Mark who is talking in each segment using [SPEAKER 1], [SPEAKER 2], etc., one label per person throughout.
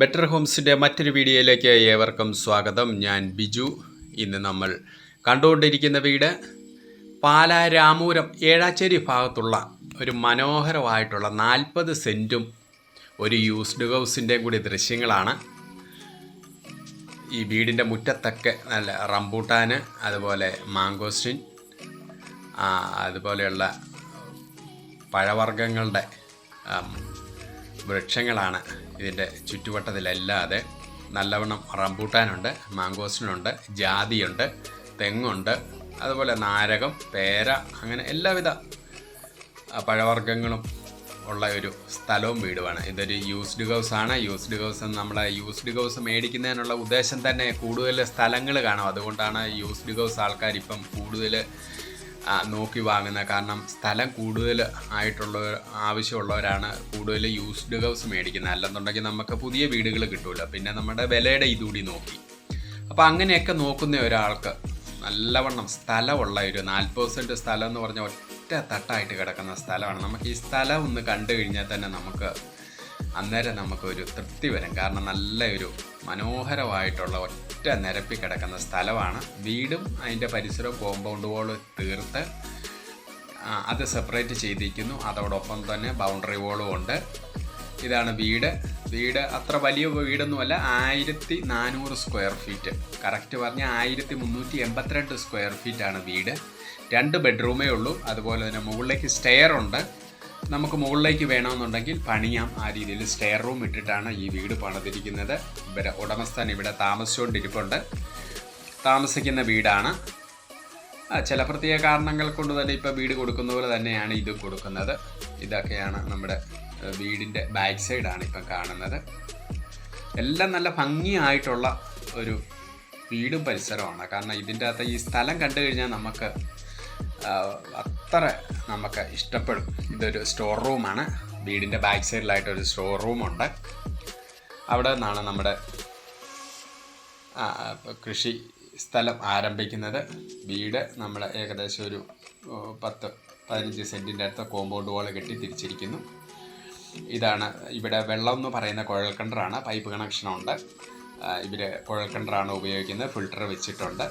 [SPEAKER 1] Better ഹോംസിന്റെ മറ്റൊരു വീഡിയോയിലേക്ക് ഏവർക്കും സ്വാഗതം. ഞാൻ ബിജു. ഇന്ന് നമ്മൾ കണ്ടുകൊണ്ടിരിക്കുന്ന വീട് പാലാ രാമൂരം ഏഴാച്ചേരി ഭാഗത്തുള്ള ഒരു മനോഹരമായിട്ടുള്ള നാൽപ്പത് സെന്റും ഒരു യൂസ്ഡ് ഹൗസിന്റെ കൂടി ദൃശ്യങ്ങളാണ്. ഈ വീടിന്റെ മുറ്റത്തൊക്കെ നല്ല റംബൂട്ടാൻ അതുപോലെ മാങ്കോസ്റ്റിൻ അതുപോലെയുള്ള പഴവർഗങ്ങളുടെ വൃക്ഷങ്ങളാണ്. ഇതിന്റെ ചുറ്റുവട്ടത്തിലല്ലാതെ നല്ലവണ്ണം റംബൂട്ടാനുണ്ട് മാങ്കോസ്റ്റിനുണ്ട് ജാതിയുണ്ട് തെങ്ങുണ്ട് അതുപോലെ നാരകം പേര അങ്ങനെ എല്ലാവിധ പഴവർഗങ്ങളും ഉള്ള ഒരു സ്ഥലവും വീടുമാണ്. ഇതൊരു യൂസ്ഡ് ഹൗസ് ആണ്. യൂസ്ഡ് ഹൗസ് നമ്മളെ യൂസ്ഡ് ഹൗസ് മേടിക്കുന്നതിനുള്ള ഉദ്ദേശം തന്നെ കൂടുതൽ സ്ഥലങ്ങൾ കാണും. അതുകൊണ്ടാണ് യൂസ്ഡ് ഹൗസ് ആൾക്കാർ ഇപ്പം കൂടുതൽ നോക്കി വാങ്ങുന്നത് കാരണം സ്ഥലം കൂടുതൽ ആയിട്ടുള്ളവർ ആവശ്യമുള്ളവരാണ് കൂടുതൽ യൂസ്ഡ് ഹൗസ് മേടിക്കുന്നത്. അല്ലെന്നുണ്ടെങ്കിൽ നമുക്ക് പുതിയ വീടുകൾ കിട്ടൂല. പിന്നെ നമ്മുടെ വിലയുടെ ഇതുകൂടി നോക്കി. അപ്പോൾ അങ്ങനെയൊക്കെ നോക്കുന്ന ഒരാൾക്ക് നല്ലവണ്ണം സ്ഥലമുള്ള ഒരു നാൽപ്പത് സെന്റ് സ്ഥലം എന്ന് പറഞ്ഞാൽ ഒറ്റ തട്ടായിട്ട് കിടക്കുന്ന സ്ഥലമാണ്. നമുക്ക് ഈ സ്ഥലം ഒന്ന് കണ്ടു കഴിഞ്ഞാൽ തന്നെ നമുക്ക് അന്നേരം നമുക്കൊരു തൃപ്തി വരും. കാരണം നല്ല ഒരു മനോഹരമായിട്ടുള്ള ഒറ്റ നിരപ്പി കിടക്കുന്ന സ്ഥലമാണ്. വീടും അതിന്റെ പരിസരവും കോമ്പൗണ്ട് വോൾ തീർത്ത് അത് സെപ്പറേറ്റ് ചെയ്തിരിക്കുന്നു. അതോടൊപ്പം തന്നെ ബൗണ്ടറി വോളും ഉണ്ട്. ഇതാണ് വീട്. വീട് അത്ര വലിയ വീടൊന്നുമല്ല ആയിരത്തി നാനൂറ് സ്ക്വയർ ഫീറ്റ് കറക്റ്റ് പറഞ്ഞാൽ ആയിരത്തി മുന്നൂറ്റി എൺപത്തിരണ്ട് സ്ക്വയർ ഫീറ്റാണ് വീട്. രണ്ട് ബെഡ്റൂമേ ഉള്ളൂ. അതുപോലെ തന്നെ മുകളിലേക്ക് സ്റ്റെയർ ഉണ്ട്. നമുക്ക് മുകളിലേക്ക് വേണമെന്നുണ്ടെങ്കിൽ പണിയാം. ആ രീതിയിൽ സ്റ്റെയർ റൂം ഇട്ടിട്ടാണ് ഈ വീട് പണിതിരിക്കുന്നത്. ഇവരെ ഉടമസ്ഥൻ ഇവിടെ താമസിച്ചുകൊണ്ടിരിപ്പുണ്ട്. താമസിക്കുന്ന വീടാണ്. ചില പ്രത്യേക കാരണങ്ങൾ കൊണ്ട് തന്നെ ഇപ്പോൾ വീട് കൊടുക്കുന്ന പോലെ തന്നെയാണ് ഇത് കൊടുക്കുന്നത്. ഇതൊക്കെയാണ് നമ്മുടെ വീടിന്റെ ബാക്ക് സൈഡാണ് ഇപ്പം കാണുന്നത്. എല്ലാം നല്ല ഭംഗിയായിട്ടുള്ള ഒരു വീടും പരിസരമാണ് കാരണം ഇതിന്റെ അകത്ത് ഈ സ്ഥലം കണ്ടു കഴിഞ്ഞാൽ നമുക്ക് അത്ര നമുക്ക് ഇഷ്ടപ്പെടും. ഇതൊരു സ്റ്റോർ റൂമാണ് വീടിന്റെ ബാക്ക് സൈഡിലായിട്ട് ഒരു സ്റ്റോർ റൂമുണ്ട് അവിടെ നിന്നാണ് നമ്മുടെ കൃഷി സ്ഥലം ആരംഭിക്കുന്നത്. വീട് നമ്മൾ ഏകദേശം ഒരു പത്ത് പതിനഞ്ച് സെന്റിന്റെ അടുത്ത് കോമ്പൗണ്ട് വാൾ കെട്ടി തിരിച്ചിരിക്കുന്നു. ഇതാണ് ഇവിടെ വെള്ളം എന്ന് പറയുന്ന കുഴൽ കണ്ടറാണ് പൈപ്പ് കണക്ഷനുണ്ട് ഇവർ കണ്ടറാണ് ഉപയോഗിക്കുന്നത്. ഫിൽട്ടർ വെച്ചിട്ടുണ്ട്.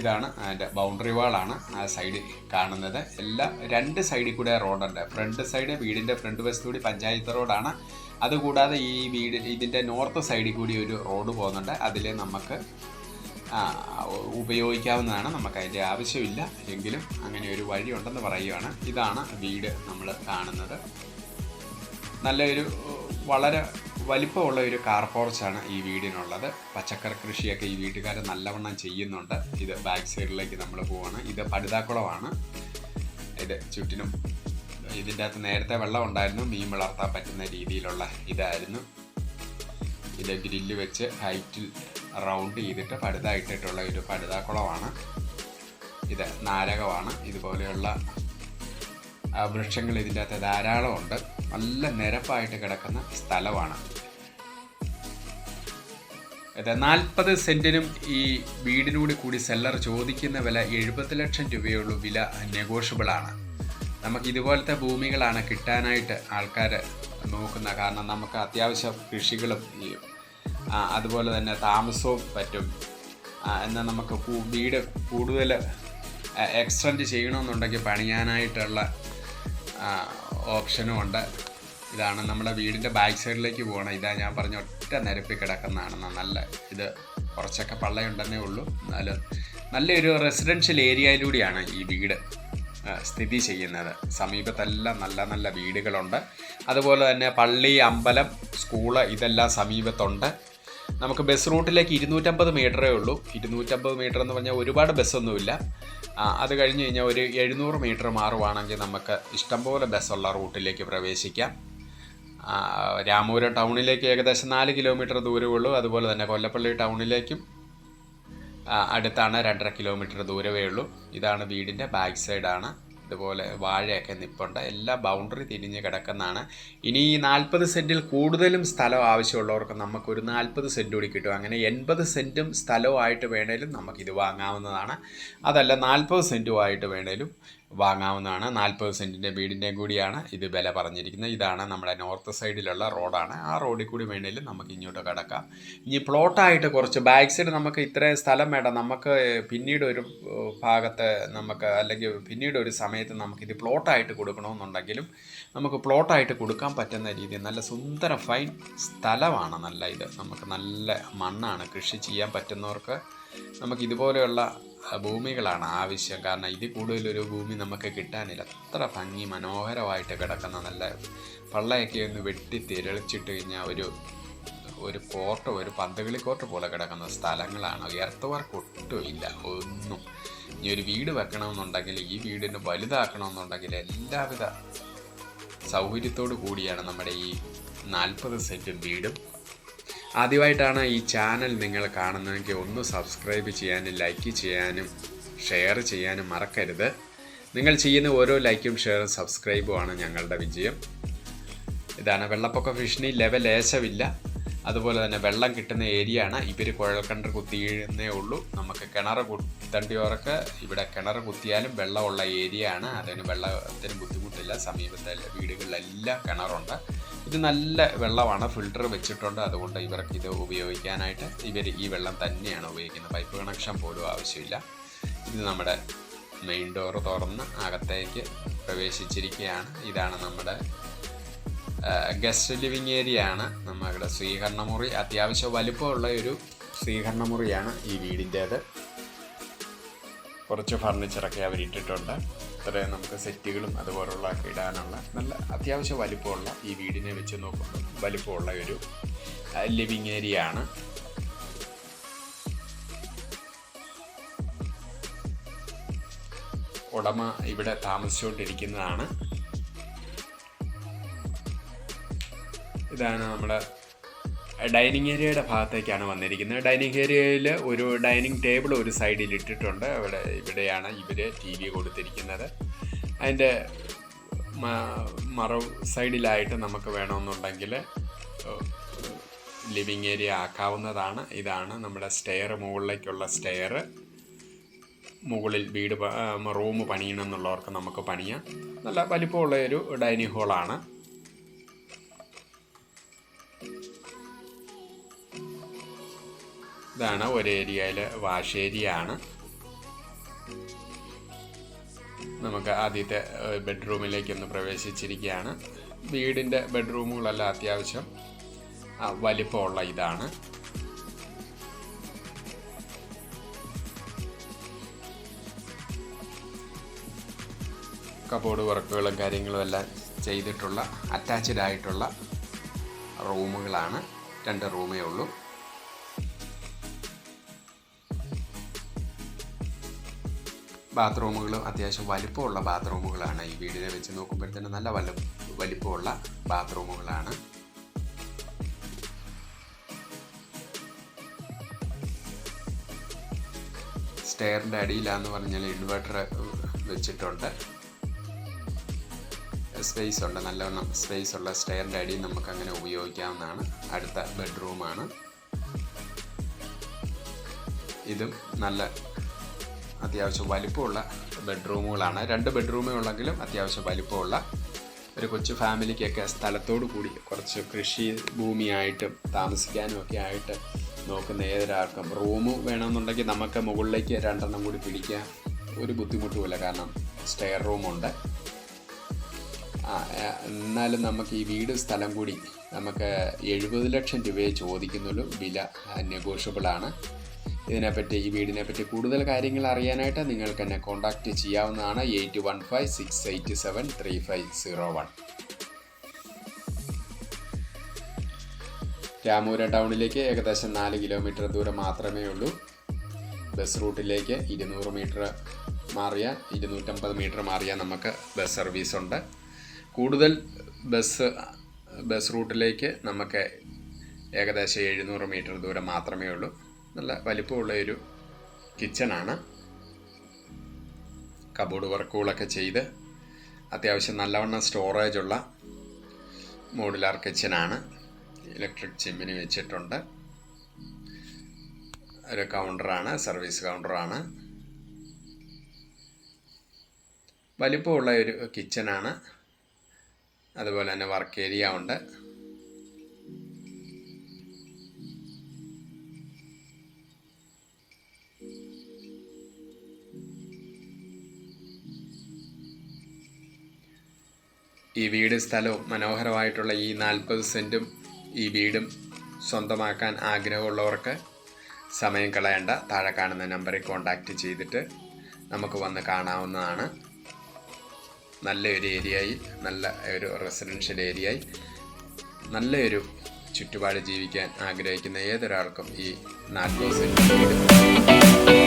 [SPEAKER 1] ഇതാണ് അതിന്റെ ബൗണ്ടറി വാളാണ് ആ സൈഡിൽ കാണുന്നത്. എല്ലാ രണ്ട് സൈഡിൽ കൂടെ റോഡുണ്ട് ഫ്രണ്ട് സൈഡ് വീടിന്റെ ഫ്രണ്ട് വശത്ത് കൂടി പഞ്ചായത്ത് റോഡാണ് അതുകൂടാതെ ഈ വീട് ഇതിന്റെ നോർത്ത് സൈഡിൽ കൂടി ഒരു റോഡ് പോകുന്നുണ്ട്. അതിൽ നമുക്ക് ഉപയോഗിക്കാവുന്നതാണ്. നമുക്ക് അതിന്റെ ആവശ്യമില്ല. എങ്കിലും അങ്ങനെ ഒരു വഴി ഉണ്ടെന്ന് പറയുകയാണ് ഇതാണ് വീട് നമ്മൾ കാണുന്നത്. നല്ലൊരു വളരെ വലിപ്പമുള്ള ഒരു കാർ പോർച്ചാണ് ഈ വീടിനുള്ളത്. പച്ചക്കറി കൃഷിയൊക്കെ ഈ വീട്ടുകാർ നല്ലവണ്ണം ചെയ്യുന്നുണ്ട്. ഇത് ബാക്ക് സൈഡിലേക്ക് നമ്മൾ പോവാണ്. ഇത് പടുതാക്കുളമാണ്. ഇത് ചുറ്റിനും ഇതിന്റെ അകത്ത് നേരത്തെ വെള്ളം ഉണ്ടായിരുന്നു. മീൻ വളർത്താൻ പറ്റുന്ന രീതിയിലുള്ള ഇതായിരുന്നു. ഇത് ഗ്രില്ല് വെച്ച് ഹൈറ്റിൽ റൗണ്ട് ചെയ്തിട്ട് പടുതായിട്ടിട്ടുള്ള ഒരു പടുതാക്കുളമാണ്. ഇത് നാരകമാണ്. ഇതുപോലെയുള്ള വൃക്ഷങ്ങൾ ഇതിന്റെ അകത്ത് ധാരാളമുണ്ട്. നല്ല നിരപ്പായിട്ട് കിടക്കുന്ന സ്ഥലമാണ്. ഇത് നാൽപ്പത് സെന്റിനും ഈ വീടിനോട് കൂടി സെല്ലർ ചോദിക്കുന്ന വില എഴുപത് ലക്ഷം രൂപയുള്ളൂ വില നെഗോഷ്യബിൾ ആണ് നമുക്ക് ഇതുപോലത്തെ ഭൂമികളാണ് കിട്ടാനായിട്ട് ആൾക്കാർ നോക്കുന്ന കാരണം നമുക്ക് അത്യാവശ്യം കൃഷികളും അതുപോലെ തന്നെ താമസവും പറ്റും. എന്നാൽ നമുക്ക് വീട് കൂടുതൽ എക്സ്റ്റെൻഡ് ചെയ്യണമെന്നുണ്ടെങ്കിൽ പണിയാനായിട്ടുള്ള ഓപ്ഷനും ഉണ്ട് ഇതാണ് നമ്മുടെ വീടിന്റെ ബാക്ക് സൈഡിലേക്ക് പോകണം ഇതാ ഞാൻ പറഞ്ഞ ഒറ്റ നിരപ്പി കിടക്കുന്നതാണ് നല്ല ഇത് കുറച്ചൊക്കെ പള്ളയുണ്ടെന്നേ ഉള്ളൂ. എന്നാലും നല്ലൊരു റെസിഡൻഷ്യൽ ഏരിയയിലൂടെയാണ് ഈ വീട് സ്ഥിതി ചെയ്യുന്നത്. സമീപത്തെല്ലാം നല്ല നല്ല വീടുകളുണ്ട്. അതുപോലെ തന്നെ പള്ളി അമ്പലം സ്കൂൾ ഇതെല്ലാം സമീപത്തുണ്ട്. നമുക്ക് ബസ് റൂട്ടിലേക്ക് ഇരുന്നൂറ്റമ്പത് മീറ്ററേ ഉള്ളൂ. ഇരുന്നൂറ്റമ്പത് മീറ്റർ എന്ന് പറഞ്ഞാൽ ഒരുപാട് ബസ്സൊന്നുമില്ല അത് കഴിഞ്ഞ് കഴിഞ്ഞാൽ ഒരു എഴുന്നൂറ് മീറ്റർ മാറുവാണെങ്കിൽ നമുക്ക് ഇഷ്ടംപോലെ ബസ്സുള്ള റൂട്ടിലേക്ക് പ്രവേശിക്കാം. രാമപുരം ടൗണിലേക്ക് ഏകദേശം നാല് കിലോമീറ്റർ ദൂരമുള്ളൂ അതുപോലെ തന്നെ കൊല്ലപ്പള്ളി ടൗണിലേക്കും അടുത്താണ് രണ്ടര കിലോമീറ്റർ ദൂരമേ ഉള്ളൂ. ഇതാണ് വീടിന്റെ ബാക്ക് സൈഡാണ് ഇതുപോലെ വാഴയൊക്കെ നിപ്പുണ്ട്. എല്ലാ ബൗണ്ടറി തിരിഞ്ഞ് കിടക്കുന്നതാണ്. ഇനി ഈ നാൽപ്പത് സെന്റിൽ കൂടുതലും സ്ഥലം ആവശ്യമുള്ളവർക്ക് നമുക്കൊരു നാൽപ്പത് സെന്റ് കൂടി കിട്ടും. അങ്ങനെ എൺപത് സെന്റും സ്ഥലവുമായിട്ട് വേണേലും നമുക്കിത് വാങ്ങാവുന്നതാണ്. അതല്ല നാൽപ്പത് സെന്റുമായിട്ട് വേണേലും വാങ്ങാവുന്നതാണ്. നാൽപ്പത് സെന്റിന്റെ വീടിന്റെയും കൂടിയാണ് ഇത് വില പറഞ്ഞിരിക്കുന്നത്. ഇതാണ് നമ്മുടെ നോർത്ത് സൈഡിലുള്ള റോഡാണ്. ആ റോഡിൽ കൂടി വേണേലും നമുക്ക് ഇങ്ങോട്ട് കിടക്കാം. ഇനി പ്ലോട്ടായിട്ട് കുറച്ച് ബാക്ക് സൈഡ് നമുക്ക് ഇത്രയും സ്ഥലം വേണ്ട. നമുക്ക് പിന്നീട് ഒരു ഭാഗത്ത് നമുക്ക് അല്ലെങ്കിൽ പിന്നീട് ഒരു സമയത്ത് നമുക്ക് നമുക്കിത് പ്ലോട്ടായിട്ട് കൊടുക്കണമെന്നുണ്ടെങ്കിലും നമുക്ക് പ്ലോട്ടായിട്ട് കൊടുക്കാൻ പറ്റുന്ന രീതിയിൽ നല്ല സുന്ദര ഫൈൻ സ്ഥലമാണ് നല്ല ഇത്. നമുക്ക് നല്ല മണ്ണാണ് കൃഷി ചെയ്യാൻ പറ്റുന്നവർക്ക് നമുക്ക് ഇതുപോലെയുള്ള ഭൂമികളാണ് ആവശ്യം. കാരണം ഇതിൽ കൂടുതലൊരു ഭൂമി നമുക്ക് കിട്ടാനില്ല. അത്ര ഭംഗി മനോഹരമായിട്ട് കിടക്കുന്ന നല്ല പള്ളയൊക്കെ ഒന്ന് വെട്ടി തിരളിച്ചിട്ട് കഴിഞ്ഞാൽ ഒരു ഒരു കോർട്ട് ഒരു പന്തകളി കോർട്ട് പോലെ കിടക്കുന്ന സ്ഥലങ്ങളാണ്. എർത്ത് വർക്ക് ഒട്ടും ഇല്ല ഒന്നും. ഇനി ഒരു വീട് വെക്കണമെന്നുണ്ടെങ്കിൽ ഈ വീടിന് വലുതാക്കണമെന്നുണ്ടെങ്കിൽ എല്ലാവിധ സൗകര്യത്തോടു കൂടിയാണ് നമ്മുടെ ഈ നാൽപ്പത് സെന്റും വീടും. ആദ്യമായിട്ടാണ് ഈ ചാനൽ നിങ്ങൾ കാണുന്നതെങ്കിൽ ഒന്ന് സബ്സ്ക്രൈബ് ചെയ്യാനും ലൈക്ക് ചെയ്യാനും ഷെയർ ചെയ്യാനും മറക്കരുത്. നിങ്ങൾ ചെയ്യുന്ന ഓരോ ലൈക്കും ഷെയറും സബ്സ്ക്രൈബുമാണ് ഞങ്ങളുടെ വിജയം. ഇതാണ് വെള്ളപ്പൊക്ക ഭീഷണി. ലെവൽ ലേശമില്ല അതുപോലെ തന്നെ വെള്ളം കിട്ടുന്ന ഏരിയ ആണ്. ഇവർ കുഴൽക്കിണർ കുത്തിയിരുന്നേ ഉള്ളൂ. നമുക്ക് കിണർ കുത്തേണ്ടിയവർക്ക് ഇവിടെ കിണർ കുത്തിയാലും വെള്ളമുള്ള ഏരിയ ആണ്. അതിന് വെള്ളത്തിന് ബുദ്ധിമുട്ടില്ല. സമീപത്തെ വീടുകളിലെല്ലാം കിണറുണ്ട്. ഇത് നല്ല വെള്ളമാണ്. ഫിൽട്ടർ വെച്ചിട്ടുണ്ട്. അതുകൊണ്ട് ഇവർക്ക് ഇത് ഉപയോഗിക്കാനായിട്ട് ഇവർ ഈ വെള്ളം തന്നെയാണ് ഉപയോഗിക്കുന്നത്. പൈപ്പ് കണക്ഷൻ പോലും ആവശ്യമില്ല. ഇത് നമ്മുടെ മെയിൻ ഡോർ തുറന്ന് അകത്തേക്ക് പ്രവേശിച്ചിരിക്കുകയാണ്. ഇതാണ് നമ്മുടെ ഗസ്റ്റ് ലിവിങ് ഏരിയ ആണ്. നമ്മുടെ സ്വീകരണമുറി അത്യാവശ്യം വലിപ്പമുള്ള ഒരു സ്വീകരണമുറിയാണ് ഈ വീടിന്റേത്. കുറച്ച് ഫർണിച്ചറൊക്കെ അവർ ഇത്രയും നമുക്ക് സെറ്റുകളും അതുപോലുള്ള ഇടാനുള്ള നല്ല അത്യാവശ്യം വലിപ്പമുള്ള ഈ വീടിനെ വെച്ച് നോക്കുമ്പോൾ വലിപ്പമുള്ള ഒരു ലിവിങ് ഏരിയ ആണ്. ഉടമ ഇവിടെ താമസിച്ചുകൊണ്ടിരിക്കുന്നതാണ്. ഇതാണ് നമ്മുടെ ഡൈനിങ് ഏരിയയുടെ ഭാഗത്തേക്കാണ് വന്നിരിക്കുന്നത്. ഡൈനിങ് ഏരിയയിൽ ഒരു ഡൈനിങ് ടേബിൾ ഒരു സൈഡിൽ ഇട്ടിട്ടുണ്ട്. അവിടെ ഇവിടെയാണ് ഇവർ ടി വി കൊടുത്തിരിക്കുന്നത്. അതിന്റെ മറവ് സൈഡിലായിട്ട് നമുക്ക് വേണമെന്നുണ്ടെങ്കിൽ ലിവിങ് ഏരിയ ആക്കാവുന്നതാണ്. ഇതാണ് നമ്മുടെ സ്റ്റെയർ മുകളിലേക്കുള്ള സ്റ്റെയർ. മുകളിൽ വീട് റൂം പണിയണമെന്നുള്ളവർക്ക് നമുക്ക് പണിയാം. നല്ല വലിപ്പമുള്ള ഒരു ഡൈനിങ് ഹാളാണ്. ഇതാണ് ഒരു ഏരിയയിലെ ആണ് നമുക്ക് ആദ്യത്തെ ഏഹ്, ബെഡ്റൂമിലേക്ക് ഒന്ന് പ്രവേശിച്ചിരിക്കുകയാണ്. വീടിന്റെ ബെഡ്റൂമുകളെല്ലാം അത്യാവശ്യം വലിപ്പമുള്ള ഇതാണ്. കബോർഡ് വർക്കുകളും കാര്യങ്ങളും എല്ലാം ചെയ്തിട്ടുള്ള അറ്റാച്ച്ഡ് ആയിട്ടുള്ള റൂമുകളാണ്. രണ്ട് റൂമേ ഉള്ളൂ. ബാത്റൂമുകളും അത്യാവശ്യം വലിപ്പമുള്ള ബാത്റൂമുകളാണ് ഈ വീടിനെ വെച്ച് നോക്കുമ്പോഴത്തേന് നല്ല വല വലിപ്പമുള്ള ബാത്റൂമുകളാണ്. സ്റ്റെയറിന്റെ അടിയിലാന്ന് പറഞ്ഞാൽ ഇൻവെർട്ടർ വെച്ചിട്ടുണ്ട്. സ്പേസ് ഉണ്ട് നല്ലവണ്ണം സ്പേസ് ഉള്ള സ്റ്റെയറിന്റെ അടിയിൽ നമുക്ക് അങ്ങനെ ഉപയോഗിക്കാവുന്നതാണ്. അടുത്ത ബെഡ്റൂമാണ്. ഇതും നല്ല അത്യാവശ്യം വലിപ്പമുള്ള ബെഡ്റൂമുകളാണ്. രണ്ട് ബെഡ്റൂമേ ഉള്ളെങ്കിലും അത്യാവശ്യം വലിപ്പമുള്ള ഒരു കൊച്ചു ഫാമിലിക്കൊക്കെ സ്ഥലത്തോടു കൂടി കുറച്ച് കൃഷി ഭൂമിയായിട്ടും താമസിക്കാനും ഒക്കെ ആയിട്ട് നോക്കുന്ന ഏതൊരാൾക്കും റൂം വേണമെന്നുണ്ടെങ്കിൽ നമുക്ക് മുകളിലേക്ക് രണ്ടെണ്ണം കൂടി പിടിക്കാൻ ഒരു ബുദ്ധിമുട്ടുമില്ല. കാരണം സ്റ്റെയർ റൂമുണ്ട്. എന്നാലും നമുക്ക് ഈ വീട് സ്ഥലം കൂടി നമുക്ക് എഴുപത് ലക്ഷം രൂപയെ ചോദിക്കുന്നുള്ളൂ വില നെഗോഷ്യബിൾ ആണ്. ഇതിനെപ്പറ്റി ഈ വീടിനെ പറ്റി കൂടുതൽ കാര്യങ്ങൾ അറിയാനായിട്ട് നിങ്ങൾക്ക് എന്നെ കോൺടാക്റ്റ് ചെയ്യാവുന്നതാണ് eight one five six eight seven three five zero one രാമൂര ടൗണിലേക്ക് ഏകദേശം നാല് കിലോമീറ്റർ ദൂരം മാത്രമേ ഉള്ളൂ. ബസ് റൂട്ടിലേക്ക് ഇരുന്നൂറ് മീറ്റർ മാറിയ ഇരുന്നൂറ്റമ്പത് മീറ്റർ മാറിയ നമുക്ക് ബസ് സർവീസ് ഉണ്ട്. കൂടുതൽ ബസ് ബസ് റൂട്ടിലേക്ക് നമുക്ക് ഏകദേശം എഴുന്നൂറ് മീറ്റർ ദൂരം മാത്രമേ ഉള്ളൂ. നല്ല വലിപ്പമുള്ള ഒരു കിച്ചണാണ്. കബോർഡ് വർക്കുകളൊക്കെ ചെയ്ത് അത്യാവശ്യം നല്ലവണ്ണം സ്റ്റോറേജ് ഉള്ള മോഡുലാർ കിച്ചനാണ് ഇലക്ട്രിക് ചിമ്മിനി വെച്ചിട്ടുണ്ട്. ഒരു കൗണ്ടറാണ് സർവീസ് കൗണ്ടറാണ് വലിപ്പമുള്ള ഒരു കിച്ചനാണ് അതുപോലെ തന്നെ വർക്ക് ഏരിയ ഉണ്ട്. ഈ വീട് സ്ഥലവും മനോഹരമായിട്ടുള്ള ഈ നാൽപ്പത് സെന്റും ഈ വീടും സ്വന്തമാക്കാൻ ആഗ്രഹമുള്ളവർക്ക് സമയം കളയേണ്ട. താഴെ കാണുന്ന നമ്പറിൽ കോൺടാക്റ്റ് ചെയ്തിട്ട് നമുക്ക് വന്ന് കാണാവുന്നതാണ്. നല്ലൊരു ഏരിയയിൽ നല്ല ഒരു റെസിഡൻഷ്യൽ ഏരിയയിൽ നല്ലൊരു ചുറ്റുപാട് ജീവിക്കാൻ ആഗ്രഹിക്കുന്ന ഏതൊരാൾക്കും ഈ നാൽപ്പത് സെന്റ് വീട്